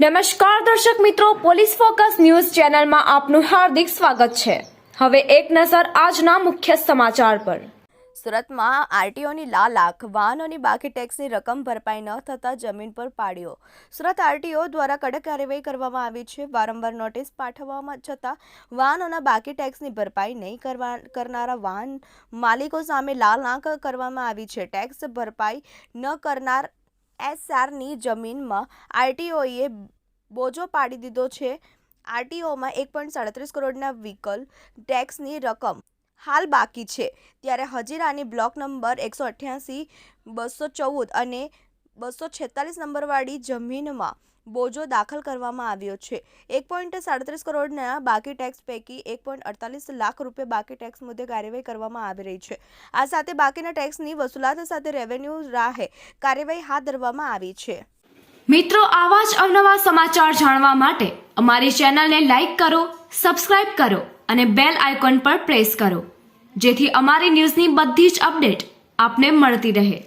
નમસ્કાર દર્શક મિત્રો, પોલીસ ફોકસ ન્યૂઝ ચેનલમાં આપનું હાર્દિક સ્વાગત છે. હવે એક નજર આજના મુખ્ય સમાચાર પર. સુરતમાં આરટીઓની લાલાખ વાહનોની બાકી ટેક્સની રકમ ભરપાઈ ન થતાં જમીન પર પાડ્યો. સુરત આરટીઓ દ્વારા કડક કાર્યવાહી કરવામાં આવી છે. વારંવાર નોટિસ પાઠવવામાં છતાં વાહનોના બાકી ટેક્સની ભરપાઈ નહીં કરવા, કરનારા વાહન માલિકો સામે લાલાખ કરવામાં આવી છે. ટેક્સ ભરપાઈ ન કરનાર એસઆરની જમીનમાં આરટીઓએ બોજો પાડી દીધો છે. આરટીઓમાં એક પોઈન્ટ સાડત્રીસ કરોડના વ્હીકલ ટેક્સની રકમ હાલ બાકી છે. ત્યારે હજીરાની બ્લોક નંબર એકસો અઠ્યાસી, બસો ચૌદ અને બસો છેતાલીસ નંબરવાળી જમીનમાં બોજો દાખલ કરવામાં આવ્યો છે. એક પોઈન્ટ સાડત્રીસ કરોડના બાકી ટેક્સ પૈકી એક પોઈન્ટ અડતાલીસ લાખ રૂપિયા બાકી ટેક્સ મુદ્દે કાર્યવાહી કરવામાં આવી રહી છે. આ સાથે બાકીના ટેક્સની વસૂલાત સાથે રેવન્યુ રાહે કાર્યવાહી હાથ ધરવામાં આવી છે. મિત્રો, આવા જ અવનવા સમાચાર જાણવા માટે અમારી ચેનલને લાઇક કરો, સબસ્ક્રાઇબ કરો અને બેલ આઇકોન પર પ્રેસ કરો. જેથી અમારી ન્યૂઝની બધી જ અપડેટ આપને મળતી રહે.